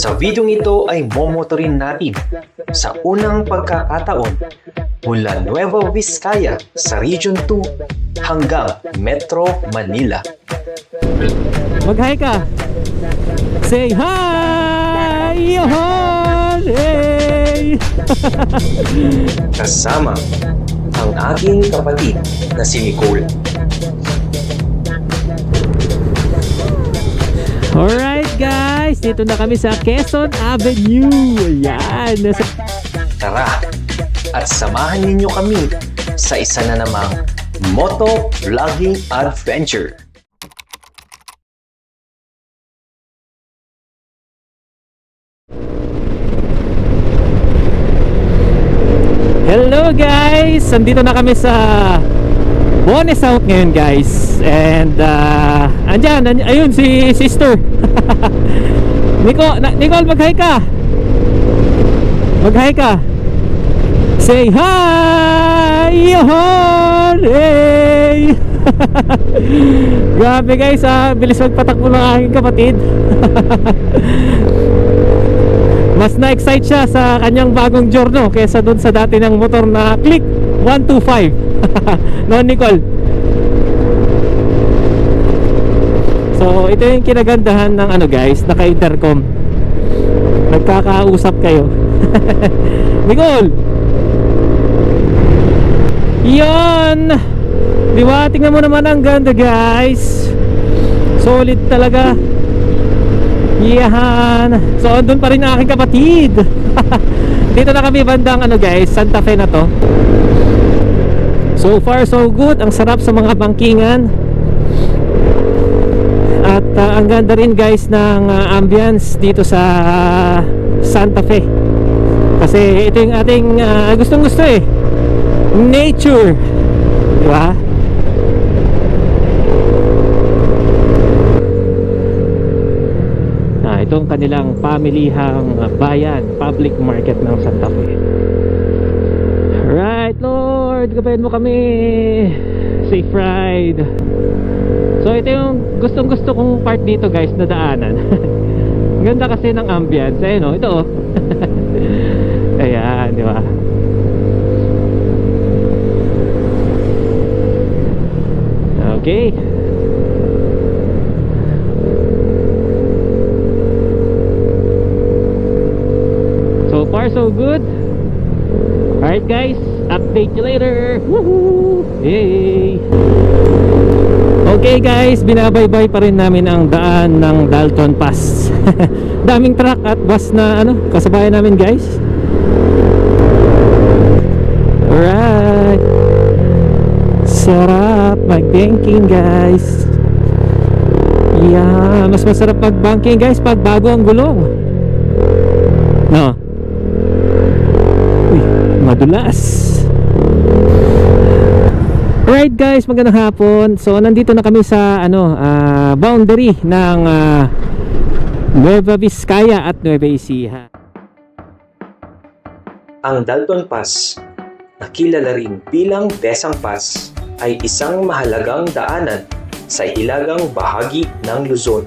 Sa video ito ay momotorin natin sa unang pagkakataon mula Nueva Vizcaya sa Region 2 hanggang Metro Manila. Mag-hi ka. Say hi! Yohon! Hey! Kasama ang aking kapatid na si Nicole. Alright guys, dito na kami sa Quezon Avenue. Ayan. Nasa... Tara at samahan ninyo kami sa isa na namang Moto Vlogging Adventure. Hello guys! Andito na kami sa Bonne South ngayon guys. And uh, andyan, andyan, ayun si sister. Nico, Nicole, mag-hi ka. Mag-hi ka. Say hi! Yohon! Hey! Grabe guys, ah, bilis magpatakbo ng aking kapatid. Mas na-excite siya sa kanyang bagong giorno kaysa doon sa dati ng motor na Click 125. no, Nicole? So, ito yung kinagandahan ng ano guys, naka-intercom. Nagkakausap kayo. Nicole! Yan! Di ba? Tingnan mo naman ang ganda guys. Solid talaga. Yan. So, andun pa rin ang aking kapatid. Dito na kami bandang ano guys, Santa Fe na to. So far so good. Ang sarap sa mga bangkingan. At uh, ang ganda rin guys ng uh, ambience dito sa uh, Santa Fe. Kasi ito yung ating uh, gustong gusto eh. Nature. Di ba? Ah, ito ang kanilang pamilihang bayan, public market ng Santa Fe. Right, Lord, gabayan mo kami. Safe ride. So ito yung gustong gusto kong part dito guys na daanan. Ganda kasi ng ambience. Ayun oh, ito oh. Ayan, di ba? Okay. So far so good. Alright guys, update you later. Woohoo! Yay! Okay guys, binabaybay pa rin namin ang daan ng Dalton Pass. Daming truck at bus na ano, kasabayan namin guys. Alright. Sarap mag-banking guys. Yeah, mas masarap mag-banking guys pag bago ang gulong. No. Uy, madulas. Alright guys, magandang hapon. So nandito na kami sa ano, ah, boundary ng ah, Nueva Vizcaya at Nueva Ecija. Ang Dalton Pass, na kilala rin bilang Besang Pass, ay isang mahalagang daanan sa hilagang bahagi ng Luzon.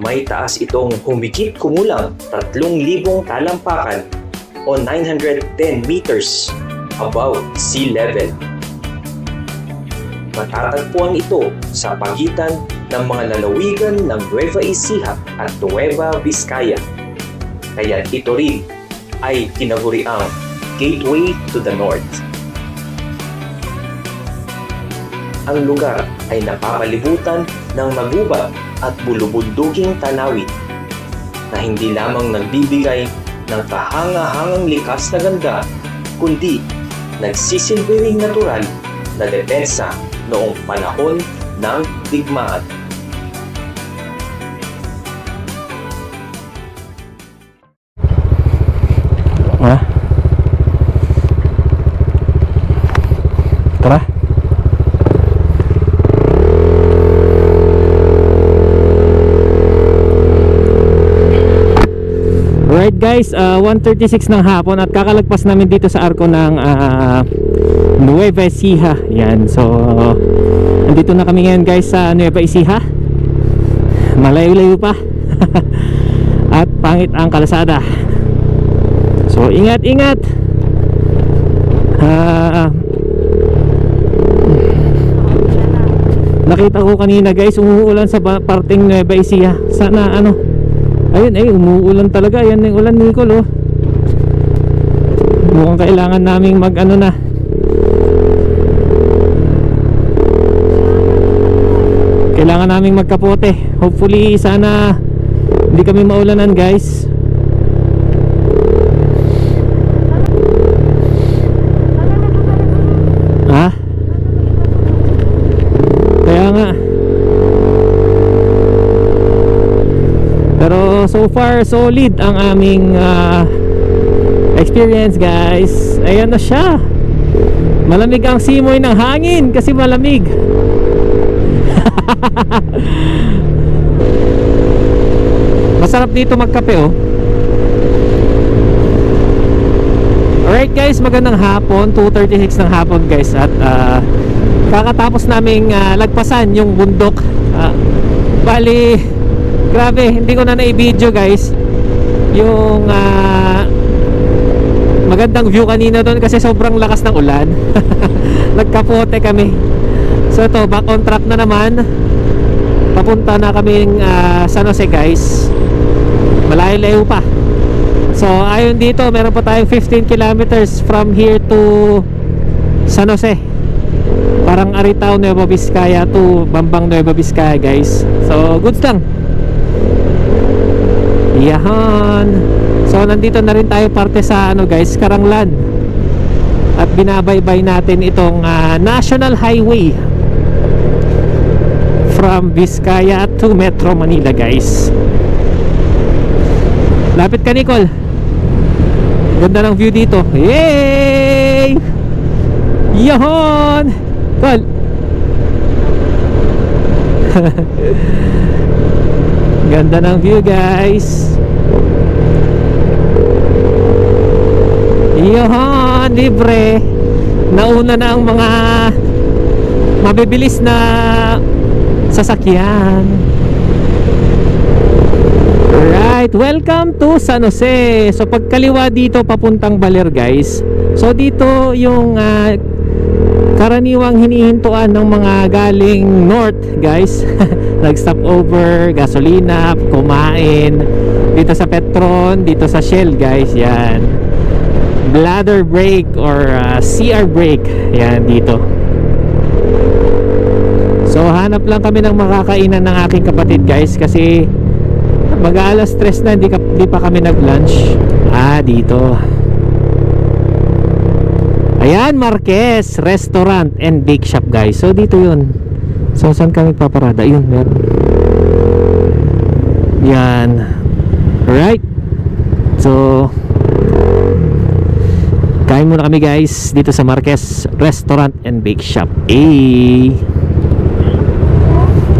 May taas itong humigit kumulang 3,000 talampakan o 910 meters above sea level. Matatagpuan ito sa pagitan ng mga lalawigan ng Nueva Ecija at Nueva Vizcaya. Kaya ito rin ay tinaguri ang Gateway to the North. Ang lugar ay napapalibutan ng magubat at bulubunduging tanawin na hindi lamang nagbibigay ng kahanga-hangang likas na ganda kundi nagsisilbi ring natural na depensa noong panahon ng digmaan. Alright guys, uh, 1.36 ng hapon at kakalagpas namin dito sa arko ng uh, Nueva Ecija. Yan, so andito na kami ngayon guys sa Nueva Ecija. Malayo-layo pa. at pangit ang kalsada so ingat ingat Ah, nakita ko kanina guys umuulan sa parting Nueva Ecija sana ano ayun ay umuulan talaga. Yan yung ulan Nicole oh. Mukhang kailangan naming mag ano na. Kailangan naming magkapote. Hopefully sana hindi kami maulanan guys ha kaya nga pero so far solid ang aming ah, experience guys. Ayan na siya. Malamig ang simoy ng hangin kasi malamig. Masarap dito magkape oh. Alright guys, magandang hapon. 2.36 ng hapon guys. At ah, kakatapos naming ah, lagpasan yung bundok. Ah, Bali, grabe, hindi ko na na-video guys. Yung ah, magandang view kanina doon kasi sobrang lakas ng ulan. Nagkapote kami. So to back on track na naman. Papunta na kaming ah, San Jose guys. Malayo-layo pa. So ayon dito meron pa tayong 15 kilometers from here to San Jose. Parang Aritao, Nueva Vizcaya to Bambang, Nueva Vizcaya guys. So goods lang Yahan So nandito na rin tayo parte sa ano guys Karanglan. At binabaybay natin itong ah, National Highway From Vizcaya to Metro Manila guys. Lapit ka Nicole. Ganda ng view dito. Yay! Yahon! Col Ganda ng view guys Yahon! Libre Nauna na ang mga Mabibilis na Sasakyan Alright, welcome to San Jose. So pagkaliwa dito papuntang Baler guys. So dito yung ah, karaniwang hinihintuan ng mga galing north guys. Nag-stop over, gasolina, kumain. Dito sa Petron, dito sa Shell guys. Yan. Bladder brake or ah, CR brake. Yan dito. So hanap lang kami ng makakainan ng aking kapatid guys kasi mag alas stress na hindi, ka, hindi pa kami nag lunch ah dito ayan Marquez Restaurant and Bake Shop guys. So dito yun. So saan kami paparada? Yun meron. Yan. Alright. So kain muna kami guys dito sa Marquez Restaurant and Bake Shop. Eh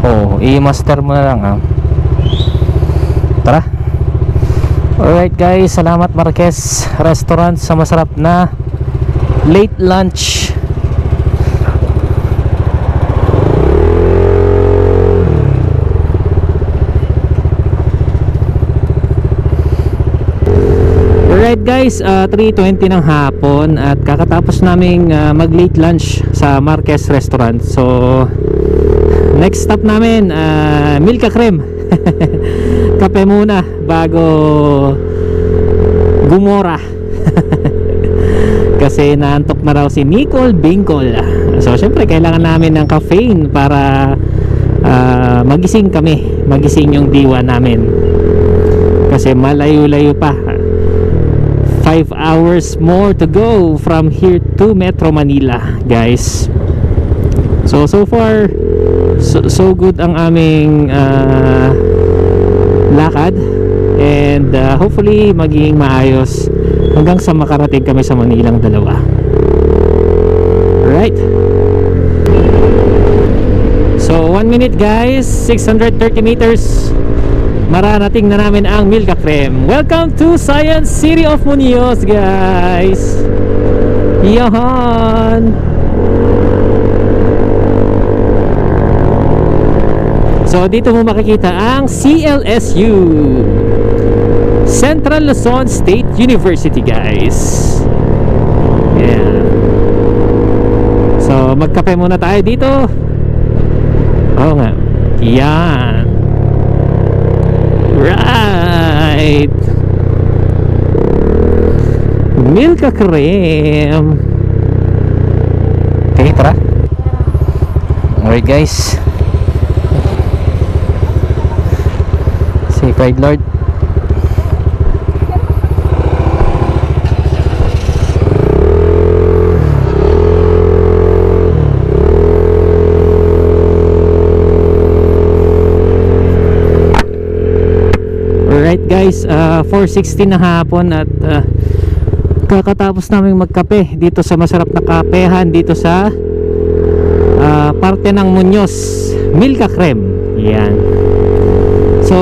oh i-master mo na lang ah Tara. Alright guys, salamat Marquez Restaurant sa masarap na late lunch. Alright guys, uh, 3.20 ng hapon at kakatapos naming uh, mag late lunch sa Marquez Restaurant. So, next stop namin, uh, Milka Creme. kape muna bago gumora kasi naantok na raw si Nicole Bingkol so syempre kailangan namin ng caffeine para ah, magising kami. Magising yung diwa namin. Kasi malayo-layo pa. 5 hours more to go from here to Metro Manila guys. So so far so, so good ang aming ah, lakad. And uh, hopefully magiging maayos hanggang sa makarating kami sa Manilang dalawa. Right so 1 minute guys. 630 meters. Mararating na namin ang Milka Creme welcome to Science City of Muñoz guys. Yahan! So dito mo makikita ang CLSU Central Luzon State University guys. Yeah. so magkape muna tayo dito. Oo nga. Yan. Right. Milka cream okay tara. Alright guys. Safe ride Lord Alright guys, uh, 4.16 na hapon at uh, kakatapos namin magkape dito sa masarap na kapehan dito sa uh, parte ng Muñoz Milka Creme. Yan. So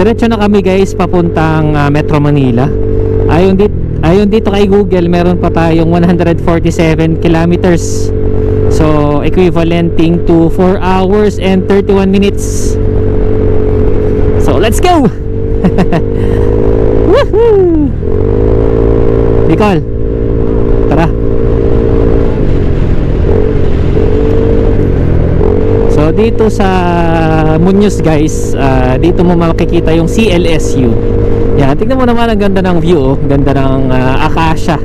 diretso na kami guys papuntang uh, Metro Manila. Ayon dito, ayon dito kay Google meron pa tayong 147 kilometers. So equivalenting to 4 hours and 31 minutes so let's go Woohoo! Nicole Tara So dito sa Muñoz guys ah, Dito mo makikita yung CLSU Yan, tignan mo naman ang ganda ng view oh. Ganda ng ah, Acacia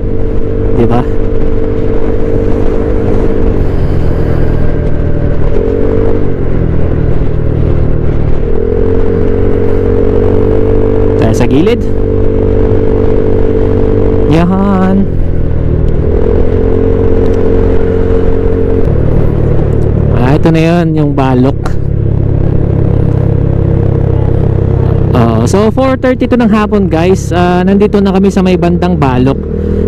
Di ba? Tayo sa gilid. Yan. Ah, ito na yun, yung balok. Oo, so 4.32 ng hapon guys. Ah, Nandito na kami sa may bandang balok.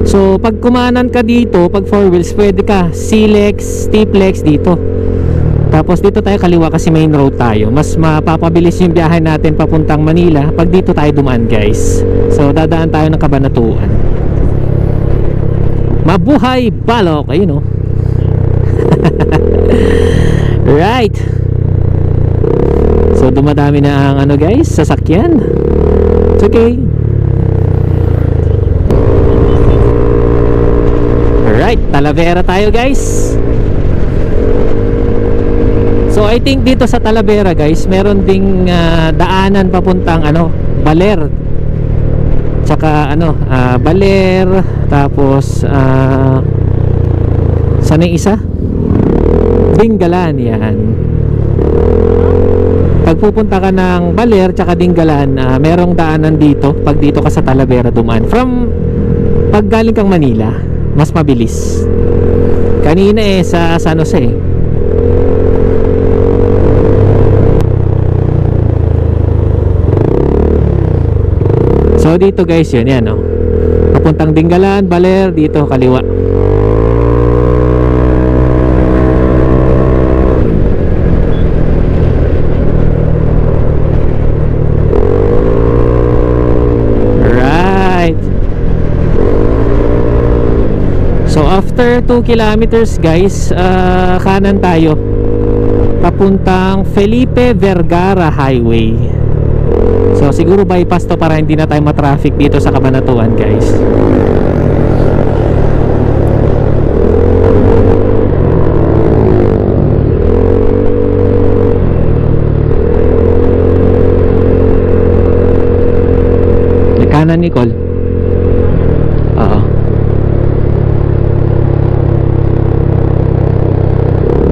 So pag kumanan ka dito Pag 4 wheels pwede ka Silex, T-Flex dito Tapos dito tayo kaliwa kasi main road tayo Mas mapapabilis yung biyahe natin papuntang Manila Pag dito tayo dumaan guys So dadaan tayo ng kabanatuan Mabuhay balok Ayun oh Right. So dumadami na ang ano guys, sasakyan. It's okay. Alright, Talavera tayo guys. So I think dito sa Talavera guys, meron ding ah, daanan papuntang ano, Baler. Tsaka ano, ah, Baler, tapos ah saan yung isa? Dinggalan yan. Pag pupunta ka ng Baler tsaka Dinggalan ah, merong daanan dito. Pag dito ka sa Talavera dumaan. From pag galing kang Manila mas mabilis. Kanina eh sa San Jose so dito guys yun yan oh. papuntang Dinggalan, Baler dito kaliwa Right. So after 2 kilometers guys, ah, kanan tayo. Papuntang Felipe Vergara Highway. Siguro bypass to para hindi na tayo matraffic dito sa Cabanatuan guys. Kanan Nicole. Oo.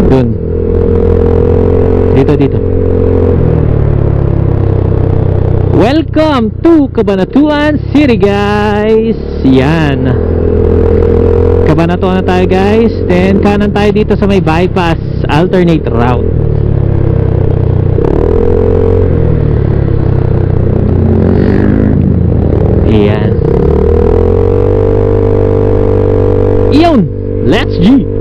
Dun. Dito, dito. Welcome to Cabanatuan City, guys. Yan. Cabanatuan na tayo, guys. Then, kanan tayo dito sa may bypass. Alternate route. Yan. Iyon! Let's G!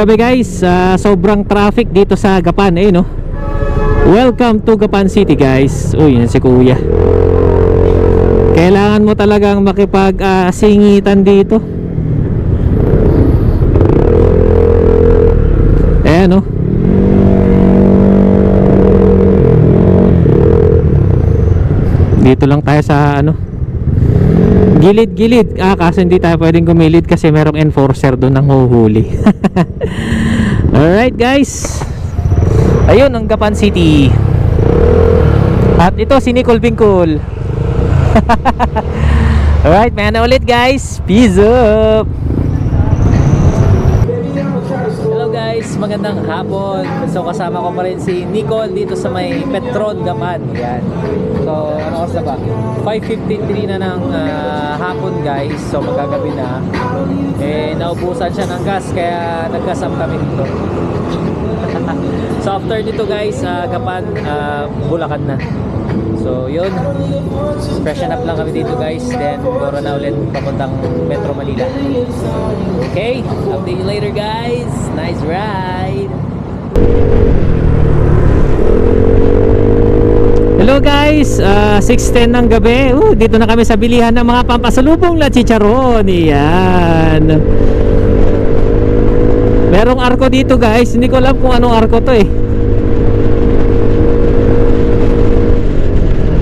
Grabe guys, uh, sobrang traffic dito sa Gapan eh no. Welcome to Gapan City guys. Uy, yan si Kuya. Kailangan mo talagang makipag-singitan uh, dito. Ayan no. Dito lang tayo sa ano Gilid-gilid. Ah, kaso hindi tayo pwedeng gumilid kasi merong enforcer doon ang huhuli. Alright guys. Ayun ang Gapan City. At ito si Nicole Bingkol. Alright, man na ulit guys. Peace up. Hello guys, magandang hapon. So kasama ko pa rin si Nicole dito sa may Petron Gapan. Yan. So ano oras na ba? 5.53 na ng ah, hapon guys. So magagabi na. Eh naubusan siya ng gas kaya nagkasam kami dito. so after nito guys, ah, Gapan, ah, Bulacan na. So yun, freshen up lang kami dito guys. Then goro na ulit papuntang Metro Manila. Okay, update you later guys. Nice ride. Hello guys, Ah, 6.10 ng gabi. Uh, dito na kami sa bilihan ng mga pampasalubong na chicharon. Yan. Merong arko dito guys. Hindi ko alam kung anong arko to eh.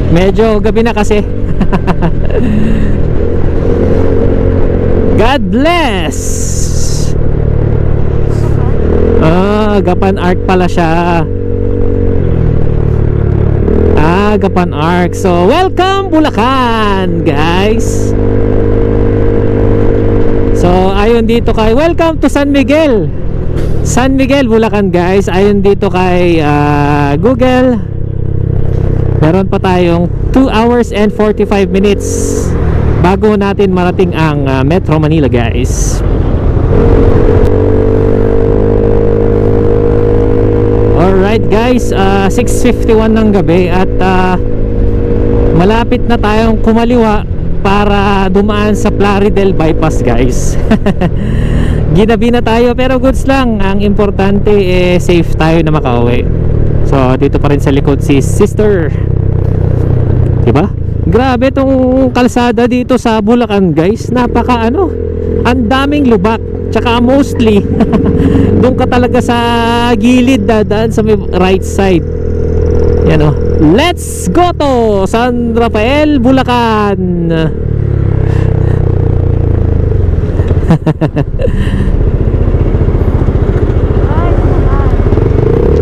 Medyo gabi na kasi. God bless! Ah, Gapan Arc pala siya. Ah, Gapan Arc. So, welcome Bulacan, guys. So, ayon dito kay Welcome to San Miguel. San Miguel, Bulacan, guys. Ayon dito kay ah, Google. Meron pa tayong 2 hours and 45 minutes bago natin marating ang ah, Metro Manila, guys. Alright guys, ah, 6.51 ng gabi at ah, malapit na tayong kumaliwa para dumaan sa Plaridel bypass guys. Ginabi na tayo pero goods lang. Ang importante eh safe tayo na makauwi. So dito pa rin sa likod si sister. Diba? Grabe tong kalsada dito sa Bulacan guys. Napaka ano. Ang daming lubak. Tsaka mostly doon ka talaga sa gilid dadaan sa right side. Yan oh. Let's go to San Rafael, Bulacan.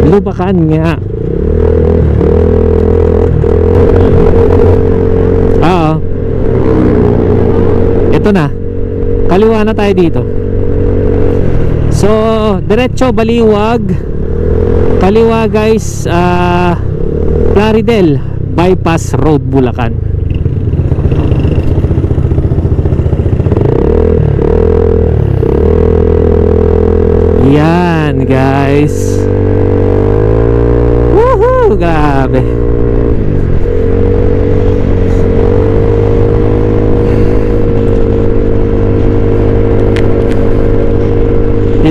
Lubakan nga. Oo. Ito na. Kaliwa na tayo dito. So, diretso baliwag. Kaliwa guys, ah Plaridel Bypass Road Bulacan. Yan guys. Woohoo! Grabe.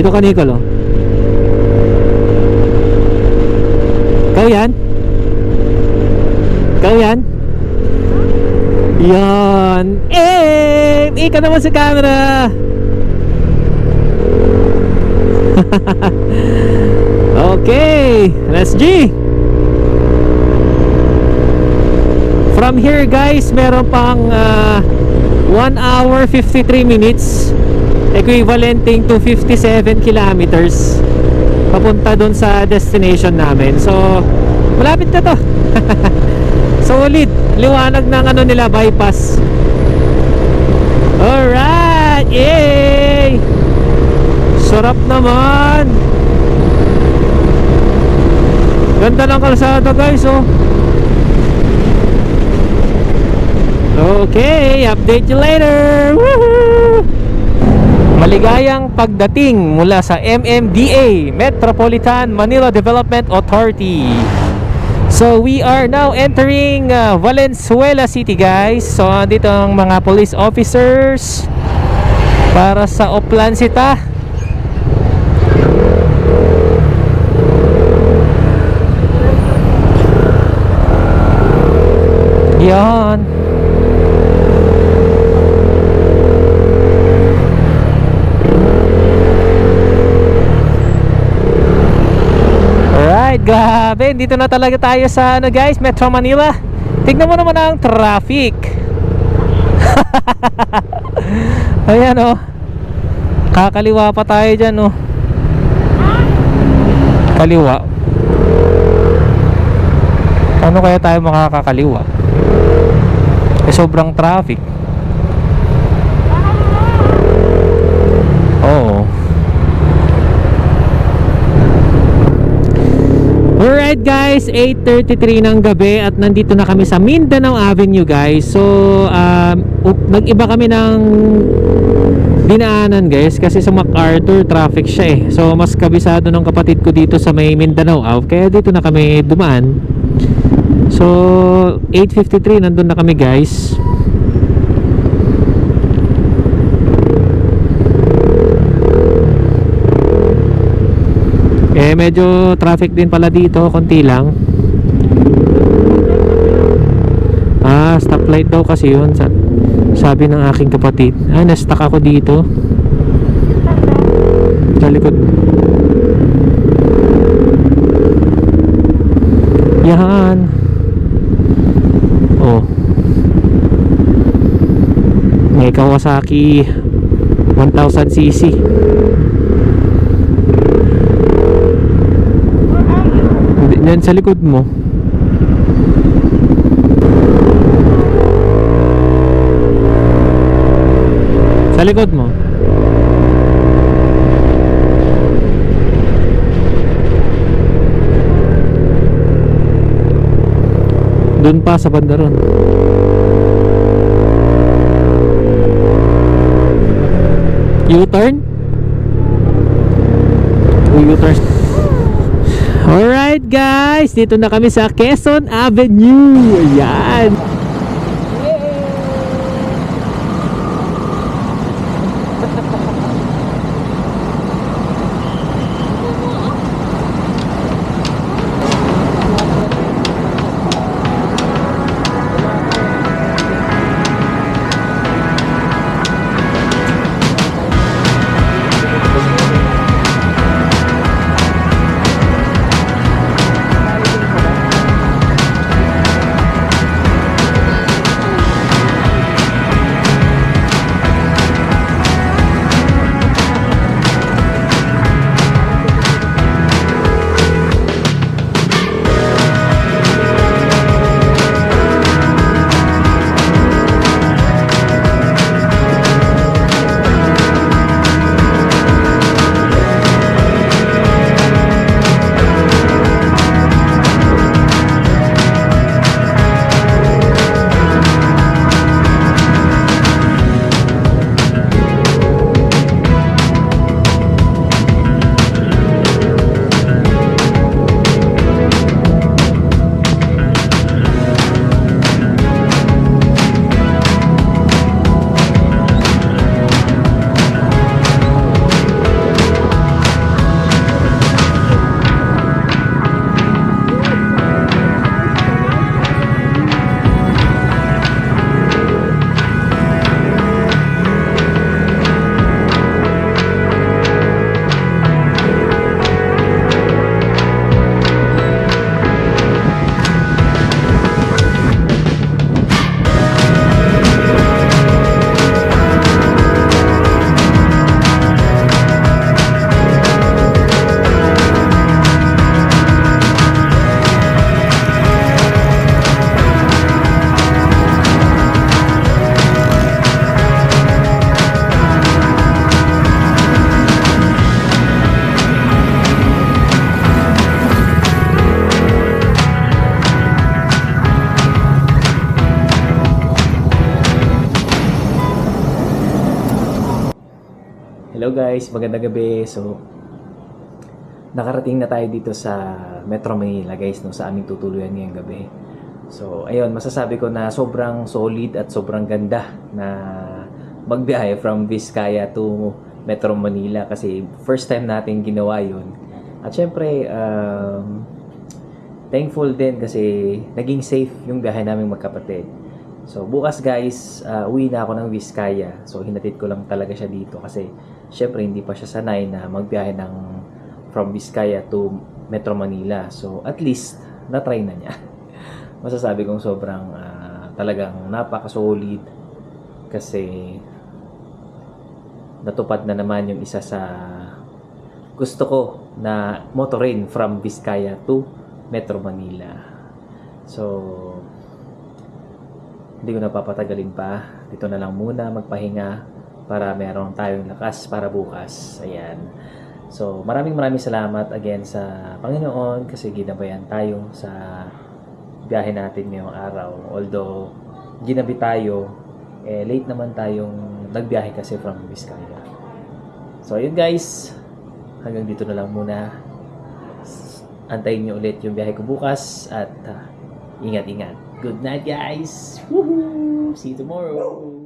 Dito ka Nicolo. Ikaw yan? Ikaw yan? Yan. Eh! Ika naman sa camera! okay, let's G. From here guys, meron pang uh, 1 hour 53 minutes equivalenting to 57 kilometers papunta doon sa destination namin. So, malapit na to. Solid. Liwanag ng ano nila bypass. Alright! Yay! Sarap naman! Ganda ng kalsada guys oh. Okay, update you later. Woohoo! Maligayang pagdating mula sa MMDA, Metropolitan Manila Development Authority. So we are now entering uh, Valenzuela City guys. So andito ang mga police officers para sa Oplancita. Yan. Alright, grabe. Dito na talaga tayo sa ano guys, Metro Manila. Tignan mo naman ang traffic. Ayan oh. Kakaliwa pa tayo dyan oh. Kaliwa. Paano kaya tayo makakakaliwa? Eh sobrang traffic. Oo. Alright guys, 8.33 ng gabi at nandito na kami sa Mindanao Avenue guys. So, um, nag-iba kami ng dinaanan guys kasi sa MacArthur traffic siya eh. So, mas kabisado ng kapatid ko dito sa may Mindanao Ave Kaya dito na kami dumaan. So, 8.53 nandun na kami guys Eh medyo traffic din pala dito, konti lang. Ah, stoplight daw kasi 'yun sa sabi ng aking kapatid. Ah, na-stuck ako dito. Sa likod. Yan. Oh. May Kawasaki 1000cc. Hindi, yan sa likod mo. Sa likod mo. Doon pa sa banda ron. U-turn? O U-turn? Alright guys, dito na kami sa Quezon Avenue. Ayan. Hello guys, magandang gabi. So, nakarating na tayo dito sa Metro Manila guys, no, sa aming tutuluyan ngayong gabi. So, ayun, masasabi ko na sobrang solid at sobrang ganda na magbiyahe from Vizcaya to Metro Manila kasi first time natin ginawa yun. At syempre, um, thankful din kasi naging safe yung biyahe namin magkapatid. So bukas guys, uh, uwi na ako ng Vizcaya. So hinatid ko lang talaga siya dito kasi syempre hindi pa siya sanay na magbiyahe ng from Vizcaya to Metro Manila. So, at least, na-try na niya. Masasabi kong sobrang ah, talagang napaka-solid kasi natupad na naman yung isa sa gusto ko na motorin from Vizcaya to Metro Manila. So, hindi ko na papatagalin pa. Dito na lang muna magpahinga para meron tayong lakas para bukas. Ayan. So, maraming maraming salamat again sa Panginoon kasi ginabayan tayo sa biyahe natin ngayong araw. Although, ginabi tayo, eh, late naman tayong nagbiyahe kasi from Vizcaya. So, ayun guys. Hanggang dito na lang muna. Antayin nyo ulit yung biyahe ko bukas at ah, ingat-ingat. Good night guys! Woohoo! See you tomorrow!